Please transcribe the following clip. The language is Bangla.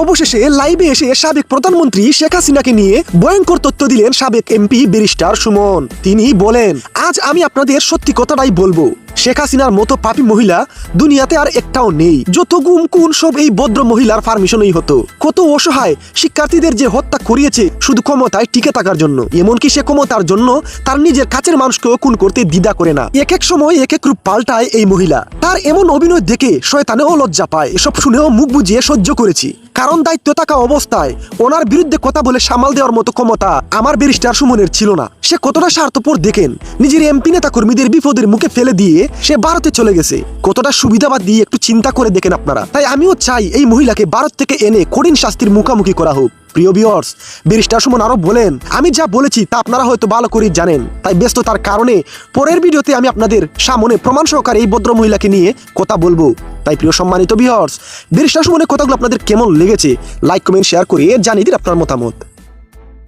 অবশেষে লাইভে এসে সাবেক প্রধানমন্ত্রী শেখ হাসিনাকে নিয়ে ভয়ঙ্কর তথ্য দিলেন সাবেক এমপি ব্যারিস্টার সুমন। তিনি বলেন, আজ আমি আপনাদের সত্যি কথাটাই বলব। শেখ হাসিনার মতো পাপী মহিলা দুনিয়াতে আর একটাও নেই। যত গুম কুন সব এই ভদ্র মহিলার পারমিশনই হতো। কত অসহায় শিক্ষার্থীদের যে হত্যা করিয়েছে শুধু ক্ষমতায় টিকে থাকার জন্য। এমনকি সে ক্ষমতার জন্য তার নিজের কাছের মানুষকেও খুন করতে দ্বিধা করে না। এক এক সময় এক এক রূপ পাল্টায় এই মহিলা। তার এমন অভিনয় দেখে শয়তানেও লজ্জা পায়। এসব শুনেও মুখ বুঝিয়ে সহ্য করেছি। কারণ দায়িত্ব থাকা অবস্থায় ওনার বিরুদ্ধে কথা বলে সামাল দেওয়ার মতো ক্ষমতা আমার ব্যারিস্টার সুমনের ছিল না। সে কতটা স্বার্থপর দেখেন, নিজের এমপি নেতা কর্মীদের বিপদের মুখে ফেলে দিয়ে সে ভারতে চলে গেছে। কতটা সুবিধাবাদ দিয়ে একটু চিন্তা করে দেখেন আপনারা। তাই আমিও চাই এই মহিলাকে ভারত থেকে এনে কঠিন শাস্তির মুখোমুখি করা হোক। প্রিয় বিয়র্স ব্যারিস্টার সুমন আরও বলেন, আমি যা বলেছি তা আপনারা হয়তো ভালো করেই জানেন। তাই ব্যস্ততার কারণে পরের ভিডিওতে আমি আপনাদের সামনে প্রমাণ সহকারে এই ভদ্র মহিলাকে নিয়ে কথা বলব। তাই প্রিয় সম্মানিত বিহর্স ব্যারিস্টার মনে কথাগুলো আপনাদের কেমন লেগেছে লাইক কমেন্ট শেয়ার করে জানিয়ে দিন আপনার মতামত।